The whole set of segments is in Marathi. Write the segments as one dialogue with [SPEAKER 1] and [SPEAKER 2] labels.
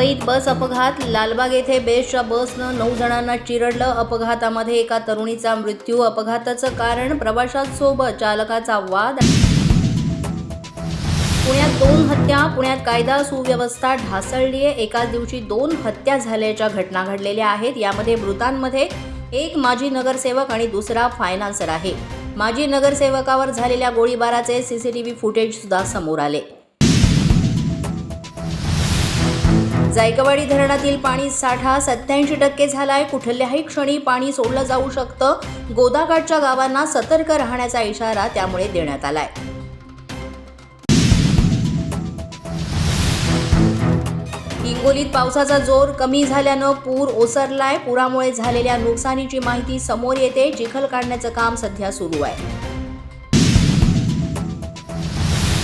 [SPEAKER 1] मुंबईत बस अपघात. लालबाग येथे बेस्टच्या बसनं नऊ जणांना चिरडलं. अपघातामध्ये एका तरुणीचा मृत्यू. अपघाताचं कारण प्रवाशांसोबत चालकाचा वाद. पुण्यात दोन हत्या पुण्यात कायदा सुव्यवस्था ढासळली आहे एकाच दिवशी दोन हत्या झाल्याच्या घटना घडलेल्या आहेत. यामध्ये मृतांमध्ये एक माजी नगरसेवक आणि दुसरा फायनान्सर आहे. माजी नगरसेवकावर झालेल्या गोळीबाराचे सीसीटीव्ही फुटेज सुद्धा समोर आले. जायकवाडी धरणातील पाणी साठा सत्याऐंशी टक्के झालाय. कुठल्याही क्षणी पाणी सोडलं जाऊ शकतं. गोदाकाठच्या गावांना सतर्क राहण्याचा इशारा त्यामुळे देण्यात आलाय. हिंगोलीत पावसाचा जोर कमी झाल्यानं पूर ओसरलाय. पुरामुळे झालेल्या नुकसानीची माहिती समोर येते. चिखल काढण्याचं काम सध्या सुरू आहे.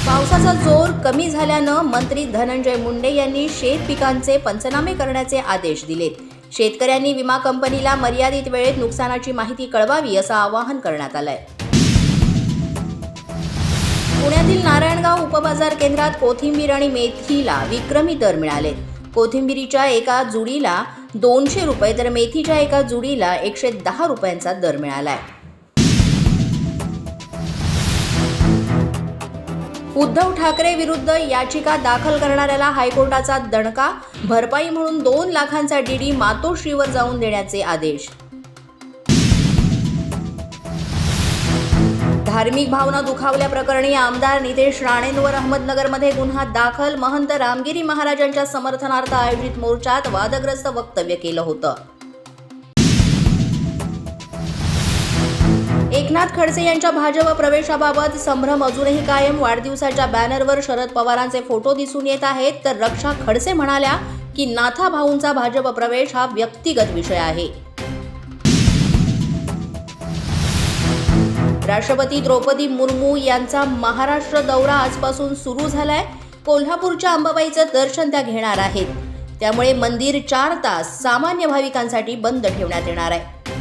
[SPEAKER 1] पावसाचा जोर कमी झाल्यानं मंत्री धनंजय मुंडे यांनी शेत पिकांचे पंचनामे करण्याचे आदेश दिलेत. शेतकऱ्यांनी विमा कंपनीला मर्यादित वेळेत नुकसानाची माहिती कळवावी असं आवाहन करण्यात आलंय. पुण्यातील नारायणगाव उपबाजार केंद्रात कोथिंबीर आणि मेथीला विक्रमी दर मिळाले. कोथिंबिरीच्या एका जुडीला दोनशे रुपये तर मेथीच्या एका जुडीला एकशे दहा रुपयांचा दर मिळालाय. उद्धव ठाकरे विरुद्ध याचिका दाखल करणाऱ्याला हायकोर्टाचा दणका भरपाई म्हणून दोन लाखांचा डीडी मातोश्रीवर जाऊन देण्याचे आदेश. धार्मिक भावना दुखावल्याप्रकरणी आमदार नितेश राणेंवर अहमदनगरमध्ये गुन्हा दाखल महंत रामगिरी महाराजांच्या समर्थनार्थ आयोजित मोर्चात वादग्रस्त वक्तव्य केलं होतं. एकनाथ खडसे यांच्या भाजप प्रवेशाबाबत संभ्रम अजूनही कायम. वाढदिवसाच्या बॅनरवर शरद पवारांचे फोटो दिसून येत आहेत. तर रक्षा खडसे म्हणाल्या की नाथा भाऊंचा भाजप प्रवेश हा व्यक्तिगत विषय आहे. राष्ट्रपती द्रौपदी मुर्मू यांचा महाराष्ट्र दौरा आजपासून सुरू झालाय. कोल्हापूरच्या अंबाबाईचं दर्शन त्या घेणार आहेत. त्यामुळे मंदिर चार तास सामान्य भाविकांसाठी बंद ठेवण्यात येणार आहे.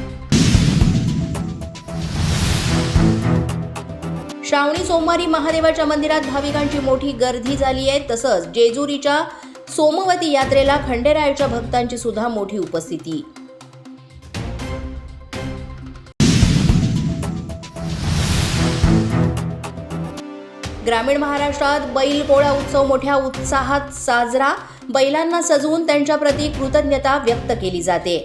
[SPEAKER 1] श्रावणी सोमवारी महादेवाच्या मंदिरात भाविकांची मोठी गर्दी झाली आहे. तसंच जेजुरीच्या सोमवती यात्रेला खंडेरायाच्या भक्तांची सुद्धा मोठी उपस्थिती. ग्रामीण महाराष्ट्रात बैल पोळा उत्सव मोठ्या उत्साहात साजरा. बैलांना सजवून त्यांच्याप्रती कृतज्ञता व्यक्त केली जाते.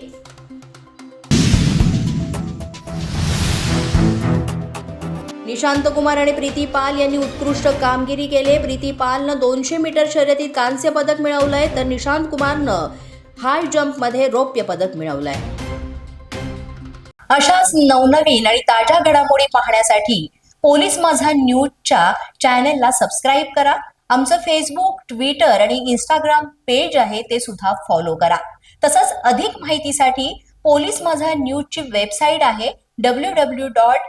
[SPEAKER 1] निशांत कुमार आणि प्रीती पाल यांनी उत्कृष्ट कामगिरी केले. प्रीती पालनं दोनशे मीटर शर्यतीत कांस्य पदक मिळवलंय. तर निशांत कुमारनं हाय जम्पमध्ये रौप्य पदक मिळवलंय. अशाच नवनवीन आणि ताज्या घडामोडी पाहण्यासाठी पोलीस माझा न्यूजच्या चॅनेलला सबस्क्राईब करा. आमचं फेसबुक ट्विटर आणि इंस्टाग्राम पेज आहे ते सुद्धा फॉलो करा. तसंच अधिक माहितीसाठी पोलीस माझा न्यूजची वेबसाईट आहे W W dot